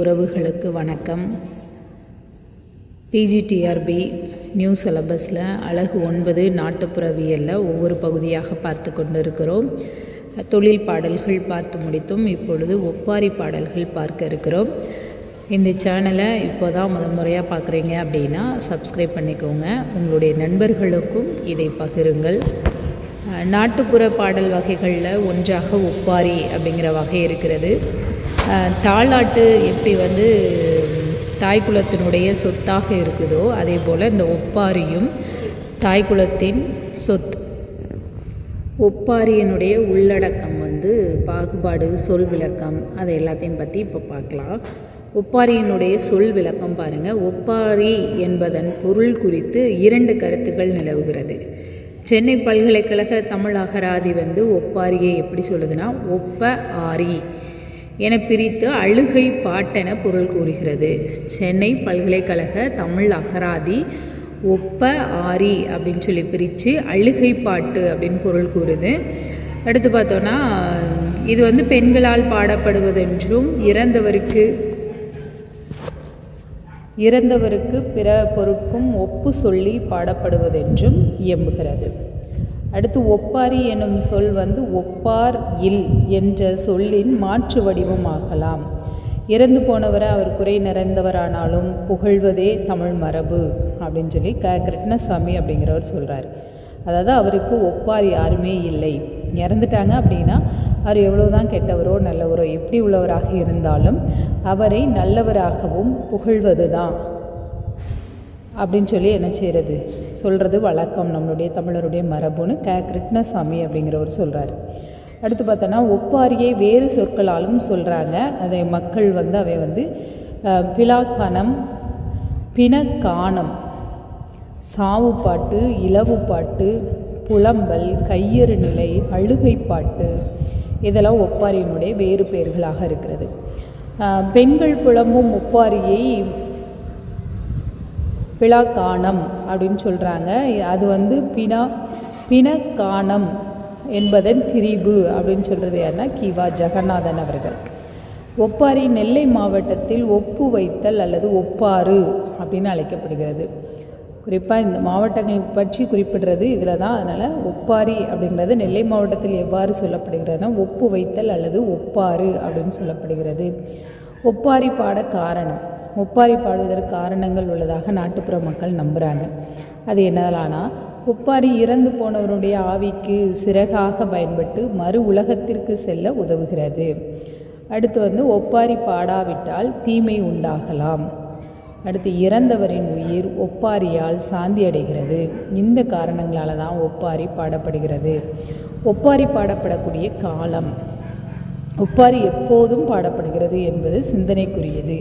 உறவுகளுக்கு வணக்கம். PGTRB new சிலபஸில் அழகு ஒன்பது நாட்டுப்புறவியலில் ஒவ்வொரு பகுதியாக பார்த்து கொண்டு இருக்கிறோம் தொழில் பாடல்கள் பார்த்து முடித்தும் இப்பொழுது ஒப்பாரி பாடல்கள் பார்க்க இருக்கிறோம். இந்த சேனலை இப்போ தான் முதல் முறையாக பார்க்குறீங்க அப்படின்னா சப்ஸ்கிரைப் பண்ணிக்கோங்க. உங்களுடைய நண்பர்களுக்கும் இதை பகிருங்கள். நாட்டுப்புற பாடல் வகைகளில் ஒன்றாக ஒப்பாரி அப்படிங்கிற வகை இருக்கிறது. தாலாட்டு எப்படி வந்து தாய்குலத்தினுடைய சொத்தாக இருக்குதோ அதே போல் இந்த ஒப்பாரியும் தாய்குலத்தின் சொத்து ஒப்பாரியனுடைய உள்ளடக்கம் வந்து பாகுபாடு சொல் விளக்கம் அதை எல்லாத்தையும் பற்றி இப்போ பார்க்கலாம் ஒப்பாரியினுடைய சொல் விளக்கம் பாருங்கள் ஒப்பாரி என்பதன் பொருள் குறித்து இரண்டு கருத்துக்கள் நிலவுகிறது. சென்னை பல்கலைக்கழக தமிழ் அகராதி வந்து ஒப்பாரியை எப்படி சொல்லுதுன்னா ஒப்ப ஆரி. என பிரித்து அழுகை பாட்டென பொருள் கூறுகிறது. சென்னை பல்கலைக்கழக தமிழ் அகராதி ஒப்ப ஆரி அப்படின்னு சொல்லி பிரித்து அழுகை பாட்டு அப்படின்னு பொருள் கூறுது. அடுத்து பார்த்தோன்னா இது வந்து பெண்களால் பாடப்படுவதென்றும் இறந்தவருக்கு இறந்தவருக்கு பிற பொருட்கும் ஒப்பு சொல்லி பாடப்படுவதென்றும் இயம்புகிறது. அடுத்து ஒப்பாரி எனும் சொல் வந்து ஒப்பார் இல் என்ற சொல்லின் மாற்று வடிவமாகலாம். இறந்து போனவரை அவர் குறை நிறைந்தவரானாலும் புகழ்வதே தமிழ் மரபு அப்படின்னு சொல்லி க. கிருஷ்ணசாமி அப்படிங்கிறவர் சொல்கிறார் அதாவது அவருக்கு ஒப்பார் யாருமே இல்லை. இறந்துட்டாங்க அப்படின்னா அவர் எவ்வளோதான் கெட்டவரோ நல்லவரோ எப்படி உள்ளவராக இருந்தாலும் அவரை நல்லவராகவும் புகழ்வது தான் அப்படின்னு சொல்லி என்ன செய்கிறது சொல்கிறது வழக்கம். நம்மளுடைய தமிழருடைய மரபுன்னு க. கிருஷ்ணசாமி அப்படிங்கிறவர் சொல்கிறார் அடுத்து பார்த்தோன்னா ஒப்பாரியை வேறு சொற்களாலும் சொல்கிறாங்க அதை மக்கள் வந்து அவை வந்து பிலாக்கணம் பிணக்கானம் சாவு பாட்டு இலவு பாட்டு புலம்பல் கையறு நிலை அழுகை பாட்டு இதெல்லாம் ஒப்பாரியினுடைய வேறு பெயர்களாக இருக்கிறது. பெண்கள் புலம்பும் ஒப்பாரியை பிளாக்கானம் அப்படின்னு சொல்கிறாங்க அது வந்து பினா பிணக்கானம் என்பதன் திரிபு அப்படின்னு சொல்கிறது யாருன்னா கிவா ஜெகநாதன் அவர்கள். ஒப்பாரி நெல்லை மாவட்டத்தில் ஒப்பு வைத்தல் அல்லது ஒப்பாறு அப்படின்னு அழைக்கப்படுகிறது. குறிப்பாக இந்த மாவட்டங்கள் பற்றி குறிப்பிடுறது இதில் தான். அதனால் ஒப்பாரி அப்படிங்கிறது நெல்லை மாவட்டத்தில் எவ்வாறு சொல்லப்படுகிறதுனா ஒப்பு வைத்தல் அல்லது ஒப்பாறு அப்படின்னு சொல்லப்படுகிறது. ஒப்பாரி பாட காரணம். ஒப்பாரி பாடுவதற்கு காரணங்கள் உள்ளதாக நாட்டுப்புற மக்கள் நம்புகிறாங்க அது என்னதானா ஒப்பாரி இறந்து போனவருடைய ஆவிக்கு சிறகாக பயன்பட்டு மறு உலகத்திற்கு செல்ல உதவுகிறது. அடுத்து வந்து ஒப்பாரி பாடாவிட்டால் தீமை உண்டாகலாம். அடுத்து இறந்தவரின் உயிர் ஒப்பாரியால் சாந்தி அடைகிறது. இந்த காரணங்களால் தான் ஒப்பாரி பாடப்படுகிறது. ஒப்பாரி பாடப்படக்கூடிய காலம். ஒப்பாரி எப்போதும் பாடப்படுகிறது என்பது சிந்தனைக்குரியது.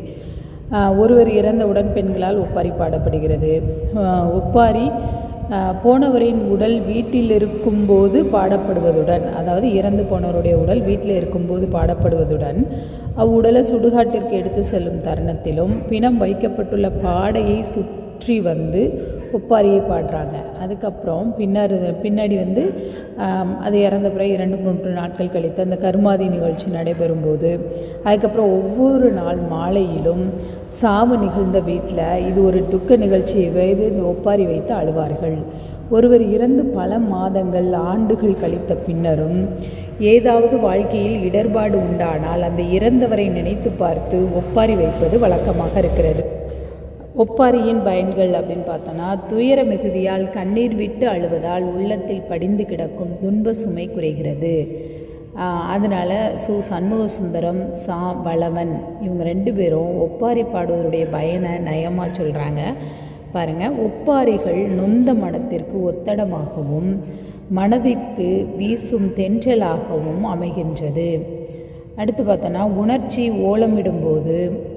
ஒருவர் இறந்தவுடன் பெண்களால் ஒப்பாரி பாடப்படுகிறது ஒப்பாரி போனவரின் உடல் வீட்டில் இருக்கும்போது பாடப்படுவதுடன் அதாவது இறந்து போனவருடைய உடல் வீட்டில் இருக்கும்போது பாடப்படுவதுடன் அவ்வுடலை சுடுகாட்டிற்கு எடுத்து செல்லும் தருணத்திலும் பிணம் வைக்கப்பட்டுள்ள பாடையை சுற்றி வந்து ஒப்பாரியை பாடுறாங்க. அதுக்கப்புறம் பின்னர் பின்னாடி வந்து அது இறந்த பிறகு இரண்டு மூன்று நாட்கள் கழித்து அந்த கருமாதி நிகழ்ச்சி நடைபெறும்போது அதுக்கப்புறம் ஒவ்வொரு நாள் மாலையிலும் சாவு நிகழ்ந்த வீட்டில் இது ஒரு துக்க நிகழ்ச்சியை வயது ஒப்பாரி வைத்து அழுவார்கள். ஒருவர் இறந்து பல மாதங்கள் ஆண்டுகள் கழித்த பின்னரும் ஏதாவது வாழ்க்கையில் இடர்பாடு உண்டானால் அந்த இறந்தவரை நினைத்து பார்த்து ஒப்பாரி வைப்பது வழக்கமாக இருக்கிறது. ஒப்பாரியின் பயன்கள் அப்படின்னு பார்த்தோன்னா துயர மிகுதியால் கண்ணீர் விட்டு அழுவதால் உள்ளத்தில் படிந்து கிடக்கும் துன்ப சுமை குறைகிறது. அதனால் சு சண்முக சுந்தரம் சா வளவன் இவங்க ரெண்டு பேரும் ஒப்பாரி பாடுவதனுடைய பயனை நயமாக சொல்கிறாங்க பாருங்கள் ஒப்பாரிகள் நொந்த மனத்திற்கு ஒத்தடமாகவும் மனதிற்கு வீசும் தென்றலாகவும் அமைகின்றது. அடுத்து பார்த்தோன்னா உணர்ச்சி ஓலமிடும்போது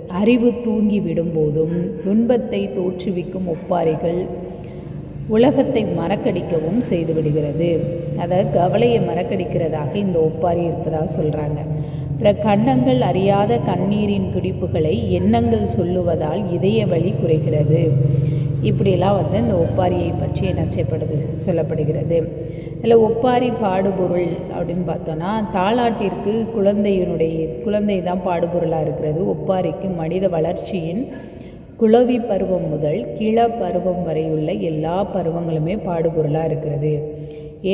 அறிவு தூங்கி விடும்போதும் துன்பத்தை தோற்றுவிக்கும் ஒப்பாரிகள் உலகத்தை மறக்கடிக்கவும் செய்துவிடுகிறது அதை கவலையை மறக்கடிக்கிறதாக இந்த ஒப்பாரி இருப்பதாக சொல்கிறாங்க பிற கண்டங்கள் அறியாத கண்ணீரின் துடிப்புகளை எண்ணங்கள் சொல்லுவதால் இதய வழி குறைகிறது. இப்படியெல்லாம் வந்து இந்த ஒப்பாரியை பற்றி என்ன செய்யப்படுது சொல்லப்படுகிறது. இதில் ஒப்பாரி பாடுபொருள் அப்படின்னு பார்த்தோன்னா தாலாட்டிற்கு குழந்தையினுடைய குழந்தை தான் பாடுபொருளாக இருக்கிறது. ஒப்பாரிக்கு மனித வளர்ச்சியின் குளவி பருவம் முதல் கிள பருவம் வரையுள்ள எல்லா பருவங்களுமே பாடுபொருளாக இருக்கிறது.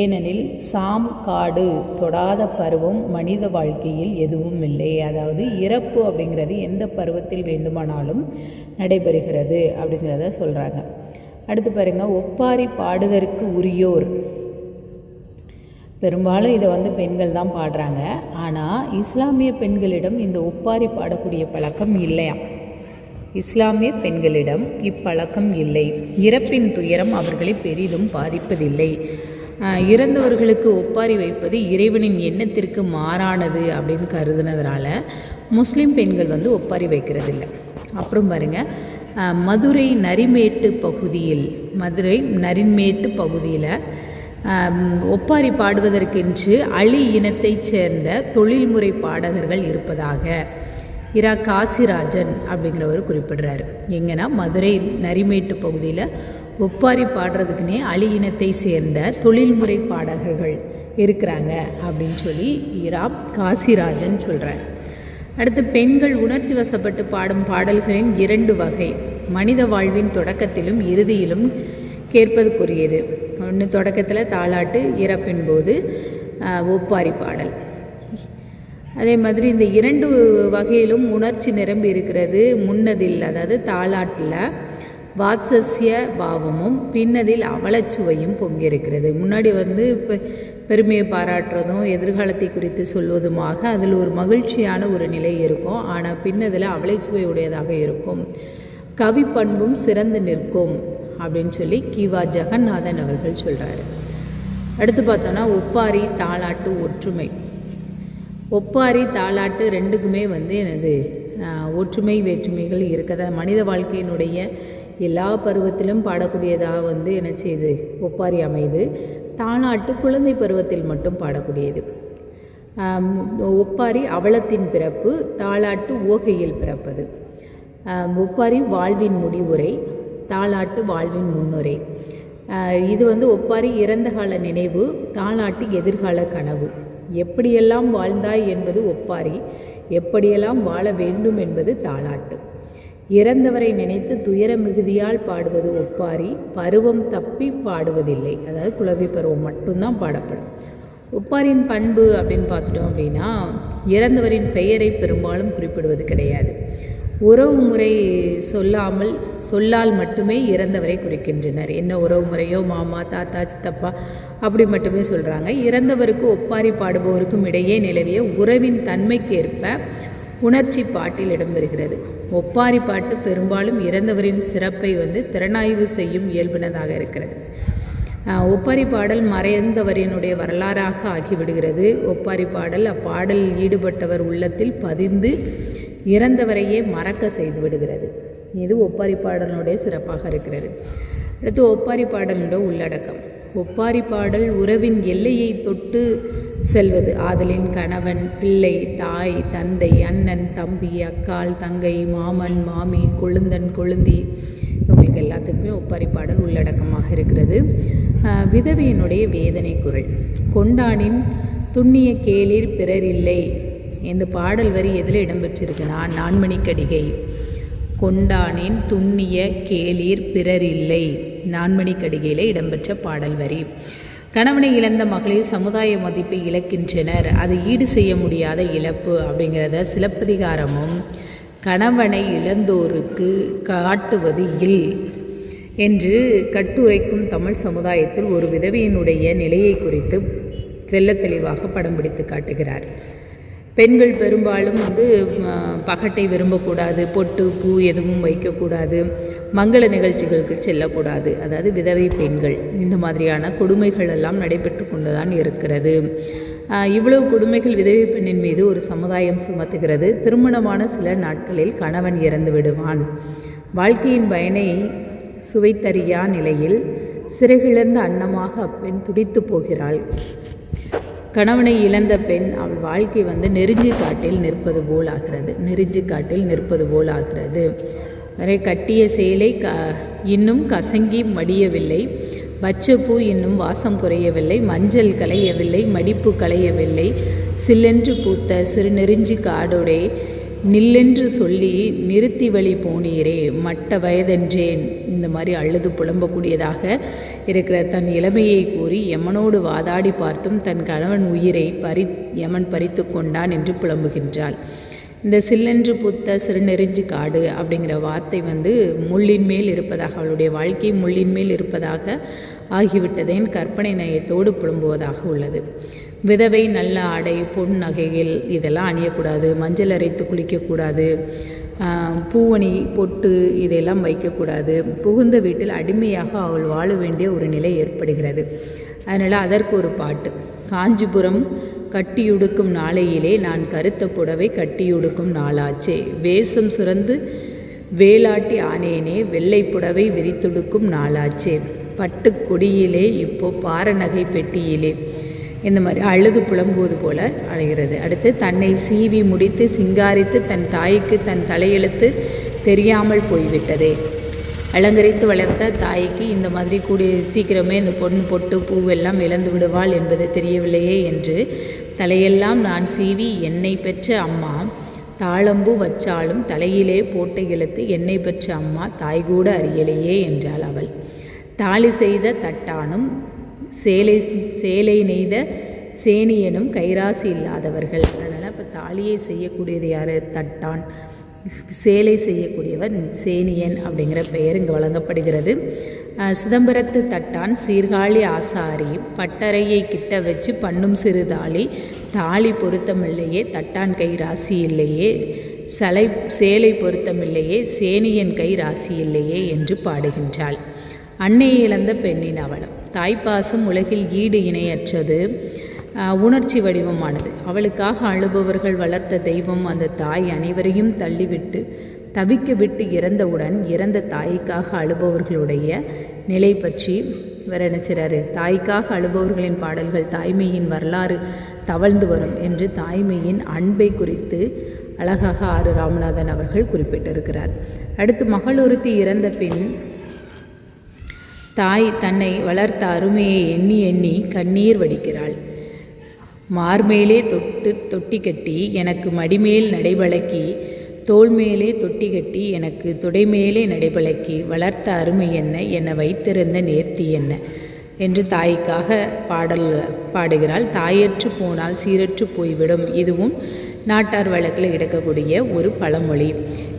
ஏனெனில் சாம் காடு தொடாத பருவம் மனித வாழ்க்கையில் எதுவும் இல்லை. அதாவது இறப்பு அப்படிங்கிறது எந்த பருவத்தில் வேண்டுமானாலும் நடைபெறுகிறது அப்படிங்கிறத சொல்கிறாங்க அடுத்து பாருங்க ஒப்பாரி பாடுதற்கு உரியோர். பெரும்பாலும் இதை வந்து பெண்கள் தான் பாடுறாங்க. ஆனால் இஸ்லாமிய பெண்களிடம் இந்த ஒப்பாரி பாடக்கூடிய பழக்கம் இல்லையா இஸ்லாமிய பெண்களிடம் இப்பழக்கம் இல்லை. இறப்பின் துயரம் அவர்களை பெரிதும் பாதிப்பதில்லை. இறந்தவர்களுக்கு ஒப்பாரி வைப்பது இறைவனின் எண்ணத்திற்கு மாறானது அப்படின்னு கருதுனதுனால முஸ்லீம் பெண்கள் வந்து ஒப்பாரி வைக்கிறதில்ல. அப்புறம் பாருங்க மதுரை நரிமேட்டு பகுதியில் மதுரை நரிமேட்டு பகுதியில் ஒப்பாரி பாடுவதற்கென்று அலி இனத்தைச் சேர்ந்த தொழில்முறை பாடகர்கள் இருப்பதாக இரா காசிராஜன் அப்படிங்கிறவர் குறிப்பிடுறாரு. எங்கன்னா மதுரை நரிமேட்டு பகுதியில் ஒப்பாரி பாடுறதுக்குன்னே அலி இனத்தை சேர்ந்த தொழில்முறை பாடகர்கள் இருக்கிறாங்க அப்படின்னு சொல்லி இரா காசிராஜன் சொல்கிறார் அடுத்து பெண்கள் உணர்ச்சி வசப்பட்டு பாடும் பாடல்களின் இரண்டு வகை. மனித வாழ்வின் தொடக்கத்திலும் இறுதியிலும் கேட்பதுக்குரியது. ஒன்று தொடக்கத்தில் தாளாட்டு இறப்பின் போது ஒப்பாரி பாடல். அதே மாதிரி இந்த இரண்டு வகையிலும் உணர்ச்சி நிரம்பி இருக்கிறது. முன்னதில் அதாவது தாலாட்டில் வாத்சஸ்ய பாவமும் பின்னதில் அவலச்சுவையும் பொங்கியிருக்கிறது. முன்னாடி வந்து இப்போ பெருமையை பாராட்டுறதும் எதிர்காலத்தை குறித்து சொல்வதுமாக அதில் ஒரு மகிழ்ச்சியான ஒரு நிலை இருக்கும். ஆனால் பின்னதில் அவலைச்சுவை உடையதாக இருக்கும். கவி பண்பும் சிறந்து நிற்கும் அப்படின்னு சொல்லி கிவா ஜெகநாதன் அவர்கள் சொல்கிறாரு அடுத்து பார்த்தோன்னா ஒப்பாரி தாளாட்டு ஒற்றுமை. ஒப்பாரி தாலாட்டு ரெண்டுக்குமே வந்து எனது ஒற்றுமை வேற்றுமைகள் இருக்கதா மனித வாழ்க்கையினுடைய எல்லா பருவத்திலும் பாடக்கூடியதாக வந்து என்ன செய்யுது ஒப்பாரி அமைது. தாலாட்டு குழந்தை பருவத்தில் மட்டும் பாடக்கூடியது. ஒப்பாரி அவலத்தின் பிறப்பு தாளாட்டு ஓகையில் பிறப்பது. ஒப்பாரி வாழ்வின் முடிவுரை தாளாட்டு வாழ்வின் முன்னுரை. இது வந்து ஒப்பாரி இறந்த கால நினைவு தாளாட்டு எதிர்கால கனவு. எப்படியெல்லாம் வாழ்ந்தாய் என்பது ஒப்பாரி எப்படியெல்லாம் வாழ வேண்டும் என்பது தாளாட்டு. இறந்தவரை நினைத்து துயர மிகுதியால் பாடுவது ஒப்பாரி பருவம் தப்பி பாடுவதில்லை. அதாவது குழவி பருவம் மட்டும்தான் பாடப்படும். ஒப்பாரின் பண்பு அப்படின்னு பார்த்துட்டோம் அப்படின்னா இறந்தவரின் பெயரை பெரும்பாலும் குறிப்பிடுவது கிடையாது. உறவு முறை சொல்லாமல் சொல்லால் மட்டுமே இறந்தவரை குறிக்கின்றனர். என்ன உறவு முறையோ மாமா தாத்தா சித்தப்பா அப்படி மட்டுமே சொல்கிறாங்க இறந்தவருக்கு ஒப்பாரி பாடுபவருக்கும் இடையே நிலவிய உறவின் தன்மைக்கேற்ப உணர்ச்சி பாட்டில் இடம்பெறுகிறது. ஒப்பாரி பாட்டு பெரும்பாலும் இறந்தவரின் சிறப்பை வந்து திறனாய்வு செய்யும் இயல்பினதாக இருக்கிறது. ஒப்பாரி பாடல் மறைந்தவரினுடைய வரலாறாக ஆகிவிடுகிறது. ஒப்பாரி பாடல் அப்பாடலில் ஈடுபட்டவர் உள்ளத்தில் பதிந்து இறந்தவரையே மறக்க செய்து விடுகிறது. இது ஒப்பாரி பாடலினுடைய சிறப்பாக இருக்கிறது. அடுத்து ஒப்பாரி பாடலுடைய உள்ளடக்கம். ஒப்பாரி பாடல் உறவின் எல்லையை தொட்டு செல்வது. ஆதலின் கணவன் பிள்ளை தாய் தந்தை அண்ணன் தம்பி அக்காள் தங்கை மாமன் மாமி கொழுந்தன் கொழுந்தி இவங்களுக்கு எல்லாத்துக்குமே ஒப்பாரி பாடல் உள்ளடக்கமாக இருக்கிறது. விதவையினுடைய வேதனை குரல் கொண்டானின் துண்ணிய கேளிர் பிறரில்லை. இந்த பாடல் வரி எதில் இடம்பெற்றிருக்குன்னா நான்மணிக்கடிகை. கொண்டானின் துண்ணிய கேளீர் பிறரில்லை. நான்மணிக்கடிகையில் இடம்பெற்ற பாடல் வரி. கணவனை இழந்த மகளிர் சமுதாய மதிப்பை இழக்கின்றனர். அது ஈடு செய்ய முடியாத இழப்பு அப்படிங்கிறத சிலப்பதிகாரமும் கணவனை இழந்தோருக்கு காட்டுவது இல் என்று கட்டுரைக்கும் தமிழ் சமுதாயத்தில் ஒரு விதவையினுடைய நிலையை குறித்து தெல்ல தெளிவாக படம் பிடித்து காட்டுகிறார். பெண்கள் பெரும்பாலும் வந்து பகட்டை விரும்பக்கூடாது பொட்டு பூ எதுவும் வைக்கக்கூடாது மங்கள நிகழ்ச்சிகளுக்கு செல்லக்கூடாது. அதாவது விதவை பெண்கள் இந்த மாதிரியான கொடுமைகள் எல்லாம் நடைபெற்று கொண்டு தான் இருக்கிறது இவ்வளவு கொடுமைகள் விதவை பெண்ணின் மீது ஒரு சமுதாயம் சுமத்துகிறது. திருமணமான சில நாட்களில் கணவன் இறந்து விடுவான். வாழ்க்கையின் பயனை சுவைத்தறியா நிலையில் சிறகிழந்த அன்னமாக அப்பெண் துடித்து போகிறாள். கணவனை இழந்த பெண் அவள் வாழ்க்கை வந்து நெருஞ்சு காட்டில் நிற்பது போல் ஆகிறது. நெருஞ்சு காட்டில் நிற்பது போல் ஆகிறது. வரை கட்டிய சேலை க இன்னும் கசங்கி மடியவில்லை. பச்சைப்பூ இன்னும் வாசம் குறையவில்லை. மஞ்சள் களையவில்லை. மடிப்பு களையவில்லை. சில்லென்று பூத்த சிறு நெறிஞ்சு காடோடே நில்லென்று சொல்லி நிறுத்தி வழி போனீரே மட்ட வயதென்றேன். இந்த மாதிரி அழுது புலம்பக்கூடியதாக இருக்கிற தன் இளமையை கூறி யமனோடு வாதாடி பார்த்தும் தன் கணவன் உயிரை பறி யமன் பறித்து கொண்டான் என்று புலம்புகின்றாள். இந்த சில்லென்று புத்த சிறுநெறிஞ்சு காடு அப்படிங்கிற வார்த்தை வந்து முள்ளின் மேல் இருப்பதாக அவளுடைய வாழ்க்கை முள்ளின் மேல் இருப்பதாக ஆகிவிட்டதேன் கற்பனை நயத்தோடு புலம்புவதாக உள்ளது. விதவை நல்ல ஆடை பொன் நகைகள் இதெல்லாம் அணியக்கூடாது. மஞ்சள் அரைத்து குளிக்கக்கூடாது. பூவணி பொட்டு இதையெல்லாம் வைக்கக்கூடாது. புகுந்த வீட்டில் அடிமையாக அவள் வாழ வேண்டிய ஒரு நிலை ஏற்படுகிறது. அதனால் அதற்கு ஒரு பாட்டு. காஞ்சிபுரம் கட்டியுடுக்கும் நாளையிலே நான் கருத்த புடவை கட்டியுடுக்கும் நாளாச்சே. வேஷம் சுரந்து வேலாட்டி ஆனேனே வெள்ளை புடவை விரித்துடுக்கும் நாளாச்சே. பட்டு கொடியிலே இப்போ பாரநகை பெட்டியிலே. இந்த மாதிரி அழுது புலம்புவது போல அழைகிறது அடுத்து தன்னை சீவி முடித்து சிங்காரித்து தன் தாய்க்கு தன் தலையெழுத்து தெரியாமல் போய்விட்டதே. அலங்கரித்து வளர்த்த தாய்க்கு இந்த மாதிரி கூடிய சீக்கிரமே இந்த பொண்ணு பொட்டு பூவெல்லாம் இழந்து விடுவாள் என்பது தெரியவில்லையே என்று தலையெல்லாம் நான் சீவி என்னை பெற்ற அம்மா தாளம்பு வச்சாலும் தலையிலே போட்டை இழுத்து என்னை பெற்ற அம்மா தாய் கூட அறியலையே என்றாள் அவள். தாலி செய்த தட்டானும் சேலை சேலை நெய்த சேனியனும் கைராசி இல்லாதவர்கள். அதனால் இப்போ தாலியை செய்யக்கூடியது யார்? தட்டான். சேலை செய்யக்கூடியவர் சேனியன் அப்படிங்கிற பெயர் இங்கே வழங்கப்படுகிறது. சிதம்பரத்து தட்டான் சீர்காழி ஆசாரி பட்டறையை கிட்ட வச்சு பண்ணும் சிறு தாலி தாலி பொருத்தமில்லையே தட்டான் கை ராசி இல்லையே சலை சேலை பொருத்தமில்லையே சேனியன் கை ராசி இல்லையே என்று பாடுகின்றாள். அன்னையை இழந்த பெண்ணின் அவலம். தாய்ப்பாசம் உலகில் ஈடு இணையற்றது. உணர்ச்சி வடிவமானது. அவளுக்காக அழுபவர்கள் வளர்த்த தெய்வம் அந்த தாய் அனைவரையும் தள்ளிவிட்டு தவிக்க விட்டு இறந்தவுடன் இறந்த தாய்க்காக அழுபவர்களுடைய நிலை பற்றி வேற நினைச்சிறாரு தாய்க்காக அழுபவர்களின் பாடல்கள் தாய்மையின் வரலாறு தவழ்ந்து வரும் என்று தாய்மையின் அன்பை குறித்து அழகாக ஆறு ராமநாதன் அவர்கள் குறிப்பிட்டிருக்கிறார். அடுத்து மகளொருத்தி இறந்த பின் தாய் தன்னை வளர்த்த அருமையை எண்ணி எண்ணி கண்ணீர் வடிக்கிறாள். மார்மேலே தொட்டு தொட்டி கட்டி எனக்கு மடிமேல் நடைபழக்கி தோல் மேலே தொட்டி கட்டி எனக்கு துடைமேலே நடைபழக்கி வளர்த்த அருமை என்ன என்னை வைத்திருந்த நேர்த்தி என்ன என்று தாய்க்காக பாடல் பாடுகிறாள். தாயற்று போனால் சீரற்று போய்விடும். இதுவும் நாட்டார் வழக்கில் கிடக்கக்கூடிய ஒரு பழமொழி.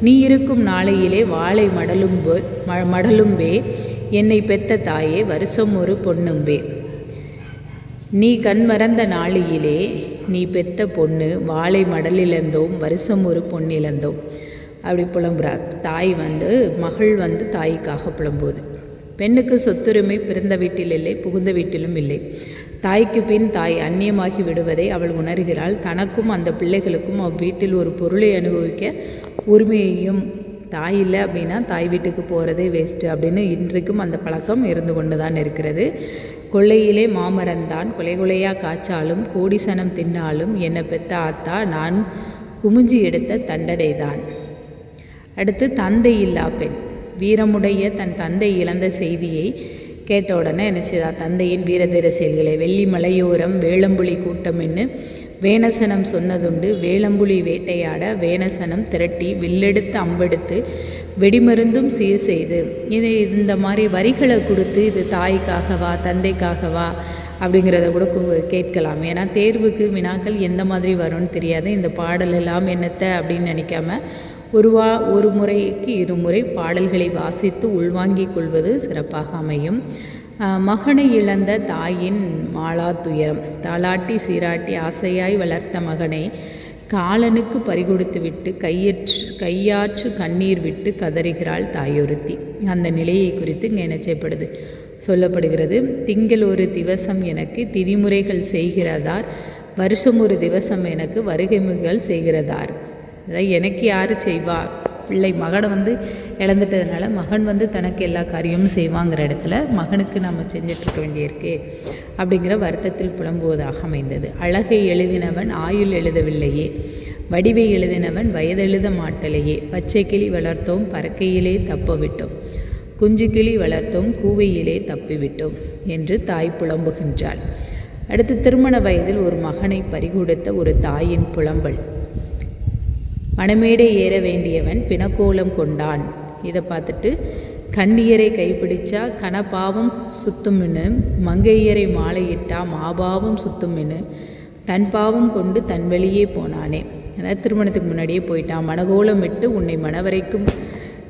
நீ இருக்கும் நாளையிலே வாழை மடலும்பு மடலும்பே என்னை பெத்த தாயே வருஷம் ஒரு பொண்ணும்பே நீ கண் மறந்த நாளியிலே நீ பெத்த பொண்ணு வாழை மடலிழந்தோம் வருஷம் ஒரு பொன்னிழந்தோம் அப்படி புலம்புறார் தாய் வந்து மகள் வந்து தாய்க்காக புலம்புவது. பெண்ணுக்கு சொத்துரிமை பிறந்த வீட்டில் இல்லை புகுந்த வீட்டிலும் இல்லை. தாய்க்கு பின் தாய் அந்நியமாகி விடுவதை அவள் உணர்கிறாள். தனக்கும் அந்த பிள்ளைகளுக்கும் அவ்வீட்டில் ஒரு பொருளை அனுபவிக்க உரிமையையும் தாய் இல்லை அப்படின்னா தாய் வீட்டுக்கு போகிறதே வேஸ்ட்டு அப்படின்னு இன்றைக்கும் அந்த பழக்கம் இருந்து கொண்டு தான் இருக்கிறது. கொள்ளையிலே மாமரந்தான் கொலை கொலையாக காய்ச்சாலும் கோடிசனம் தின்னாலும் என்னை பெத்த ஆத்தா நான் குமிஞ்சி எடுத்த தண்டடைதான் அடுத்து தந்தை இல்லா பெண். வீரமுடைய தன் தந்தை இழந்த செய்தியை கேட்ட உடனே என்ன செய்தா தந்தையின் வீரதீர செயல்களை வெள்ளி மலையோரம் வேளம்புலி கூட்டம்னு வேணசனம் சொன்னதுண்டு. வேளம்புலி வேட்டையாட வேணசனம் திரட்டி வில்லெடுத்து அம்பெடுத்து வெடிமருந்தும் சீர் செய்து. இது இந்த மாதிரி வரிகளை கொடுத்து இது தாய்க்காகவா தந்தைக்காகவா அப்படிங்கிறத கூட கேட்கலாம். ஏன்னா தேர்வுக்கு வினாக்கள் எந்த மாதிரி வரும்னு தெரியாது. இந்த பாடல் எல்லாம் என்னத்தை அப்படின்னு நினைக்காம ஒரு வா ஒரு முறைக்கு இருமுறை பாடல்களை வாசித்து உள்வாங்கிக் கொள்வது சிறப்பாக அமையும். மகனை இழந்த தாயின் மாலாத்துயரம் துயரம் தாளாட்டி சீராட்டி ஆசையாய் வளர்த்த மகனை காலனுக்கு பறிகொடுத்து விட்டு கையற்று கையாற்று கண்ணீர் விட்டு கதறுகிறாள் தாயொருத்தி. அந்த நிலையை குறித்து இங்கே என்ன சொல்லப்படுகிறது திங்கள் ஒரு திவசம் எனக்கு திதிமுறைகள் செய்கிறதார் வருஷம் ஒரு திவசம் எனக்கு வருகைமுகள் செய்கிறதார். அதாவது எனக்கு யார் செய்வா? பிள்ளை மகனை வந்து இழந்துட்டதுனால மகன் வந்து தனக்கு எல்லா காரியமும் செய்வாங்கிற இடத்துல மகனுக்கு நம்ம செஞ்சிட்ருக்க வேண்டியிருக்கே அப்படிங்கிற வருத்தத்தில் புலம்புவதாக அமைந்தது. அழகை எழுதினவன் ஆயுள் எழுதவில்லையே வடிவை எழுதினவன் வயதெழுத மாட்டலையே பச்சை கிளி வளர்த்தோம் பறக்கையிலே தப்பவிட்டோம் குஞ்சு கிளி வளர்த்தோம் கூவையிலே தப்பிவிட்டோம் என்று தாய் புலம்புகின்றாள். அடுத்து திருமண வயதில் ஒரு மகனை பறிகொடுத்த ஒரு தாயின் புலம்பல். மணமேடை ஏற வேண்டியவன் பிணக்கோலம் கொண்டான். இதை பார்த்துட்டு கண்ணியரை கைப்பிடிச்சா கனபாவம் சுத்தும்னு மங்கையரை மாலையிட்டா மாபாவம் சுத்தும்னு தன் பாவம் கொண்டு தன் வழியே போனானே. அதாவது திருமணத்துக்கு முன்னாடியே போயிட்டான். மனகோலம் விட்டு உன்னை மணவரைக்கும்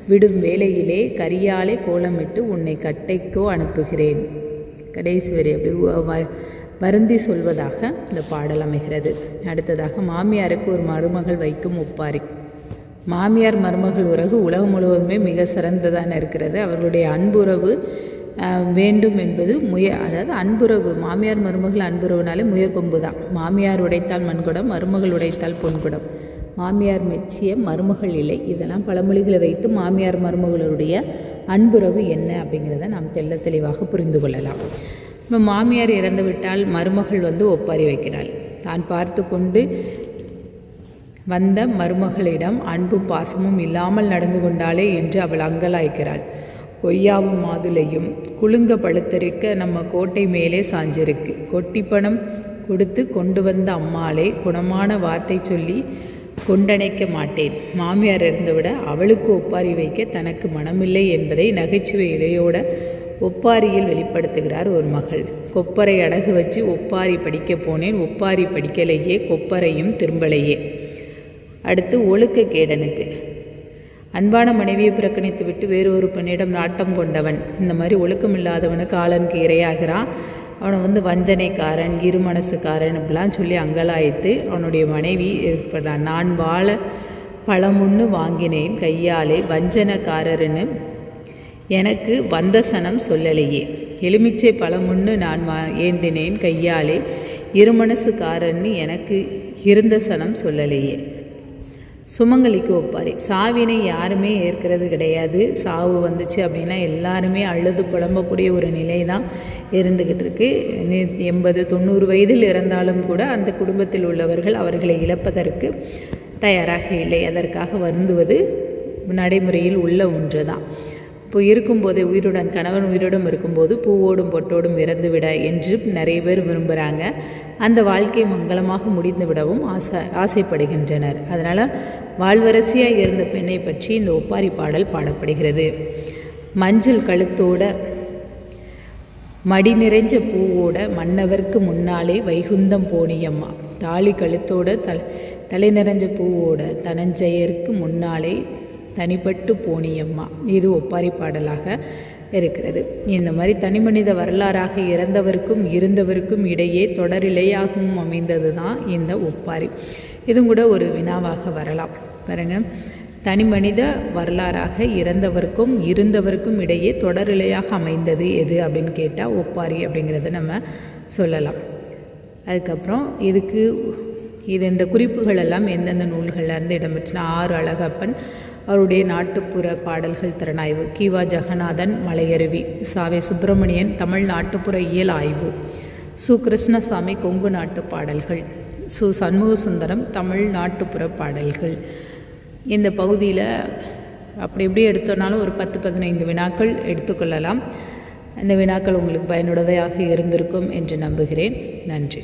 விடும் வேளையிலே கரியாலே கோலமிட்டு உன்னை கட்டைக்கோ அனுப்புகிறேன். கடைசி வரை அப்படி வருந்தி சொல்வதாக இந்த பாடல் அமைகிறது. அடுத்ததாக மாமியாருக்கு ஒரு மருமகள் வைக்கும் ஒப்பாரி. மாமியார் மருமகள் உறவு உலகம் முழுவதுமே மிக சிறந்ததான இருக்கிறது. அவர்களுடைய அன்புறவு வேண்டும் என்பது முய அதாவது அன்புறவு மாமியார் மருமகள் அன்புறவுனாலே முயற்கொம்பு தான். மாமியார் உடைத்தால் மண்குடம் மருமகள் உடைத்தால் பொன்குடம். மாமியார் மெச்சிய மருமகள் இல்லை இதெல்லாம் பழமொழிகளை வைத்து மாமியார் மருமகளுடைய அன்புறவு என்ன அப்படிங்கிறத நாம் தெல்ல தெளிவாக புரிந்து கொள்ளலாம். இப்போ மாமியார் இறந்துவிட்டால் மருமகள் வந்து ஒப்பாரி வைக்கிறாள். தான் பார்த்து கொண்டு வந்த மருமகளிடம் அன்பு பாசமும் இல்லாமல் நடந்து கொண்டாளே என்று அவள் அங்கலாய்க்கிறாள். கொய்யாவும் மாதுளையும் குலுங்க பழுத்தரிக்க நம்ம கோட்டை மேலே சாஞ்சிருக்கு. கொட்டி பணம் கொடுத்து கொண்டு வந்த அம்மாளே குணமான வார்த்தை சொல்லி கொண்டணைக்க மாட்டேன். மாமியார் இருந்துவிட அவளுக்கு ஒப்பாரி வைக்க தனக்கு மனமில்லை என்பதை நகைச்சுவை இலையோட ஒப்பாரியில் வெளிப்படுத்துகிறார் ஒரு மகள். கொப்பரை அடகு வச்சு ஒப்பாரி படிக்க போனேன். ஒப்பாரி படிக்கலையே கொப்பரையும் திரும்பலையே. அடுத்து ஒழுக்க கேடனுக்கு. அன்பான மனைவியை புறக்கணித்து விட்டு வேறு ஒரு பெண்ணிடம் நாட்டம் கொண்டவன். இந்த மாதிரி ஒழுக்கம் இல்லாதவனுக்கு ஆளனுக்கு இரையாகிறான் அவனை வந்து வஞ்சனைக்காரன் இருமனசுக்காரன் அப்படிலாம் சொல்லி அங்கலாய்த்து அவனுடைய மனைவி ஏற்படுறான். நான் வாழ பழமுன்னு வாங்கினேன் கையாலே வஞ்சனக்காரர்னு எனக்கு வந்த சனம் சொல்லலையே. எலுமிச்சை பழமுன்னு நான் வா ஏந்தினேன் கையாலே. இருமனசுக்காரன்னு எனக்கு இருந்த சனம் சொல்லலையே. சுமங்கலிக்கு ஒப்பாரி. சாவினை யாருமே ஏற்கிறது கிடையாது. சாவு வந்துச்சு அப்படின்னா எல்லாருமே அழுது புலம்பக்கூடிய ஒரு நிலை தான் இருந்துக்கிட்டு இருக்கு எண்பது தொண்ணூறு வயதில் இறந்தாலும் கூட அந்த குடும்பத்தில் உள்ளவர்கள் அவர்களை இழப்பதற்கு தயாராக இல்லை. அதற்காக வருந்துவது நடைமுறையில் உள்ள ஒன்று தான் இப்போ இருக்கும்போதே உயிருடன் கணவன் உயிருடன் இருக்கும்போது பூவோடும் பொட்டோடும் இறந்துவிட என்று நிறைய பேர் விரும்புகிறாங்க அந்த வாழ்க்கை மங்களமாக முடிந்து விடவும் ஆசை ஆசைப்படுகின்றனர். அதனால் வாழ்வரசியாக இருந்த பெண்ணை பற்றி இந்த ஒப்பாரி பாடல் பாடப்படுகிறது. மஞ்சள் கழுத்தோட மடி நிறைஞ்ச பூவோட மன்னவர்க்கு முன்னாலே வைகுந்தம் போனியம்மா. தாலி கழுத்தோட தலை தலை நிறைஞ்ச பூவோட தனஞ்செயருக்கு முன்னாலே தனிப்பட்டு போனியம்மா. இது ஒப்பாரி பாடலாக இருக்கிறது. இந்த மாதிரி தனி மனித வரலாறாக இறந்தவருக்கும் இருந்தவருக்கும் இடையே தொடரிலையாகவும் அமைந்தது தான் இந்த ஒப்பாரி. இதுவும் கூட ஒரு வினாவாக வரலாம். பாருங்க. தனி மனித வரலாறாக இறந்தவருக்கும் இருந்தவருக்கும் இடையே தொடரிலையாக அமைந்தது எது அப்படின்னு கேட்டால் ஒப்பாரி அப்படிங்கிறத நம்ம சொல்லலாம். அதுக்கப்புறம் இதுக்கு இது இந்த குறிப்புகள் எல்லாம் எந்தெந்த நூல்கள்லேருந்து இடம்பெற்றுனா ஆறு அழகப்பன் அவருடைய நாட்டுப்புற பாடல்கள் திறனாய்வு. கிவா ஜெகநாதன் மலையருவி. சாவே சுப்பிரமணியன் தமிழ் நாட்டுப்புற இயல் ஆய்வு. சு. கிருஷ்ணசாமி கொங்கு நாட்டு பாடல்கள். சு. சண்முக சுந்தரம் தமிழ் நாட்டுப்புற பாடல்கள். இந்த பகுதியில் அப்படி எப்படி எடுத்தோன்னாலும் ஒரு பத்து பதினைந்து வினாக்கள் எடுத்துக்கொள்ளலாம் இந்த வினாக்கள் உங்களுக்கு பயனுள்ளதாக இருந்திருக்கும் என்று நம்புகிறேன். நன்றி.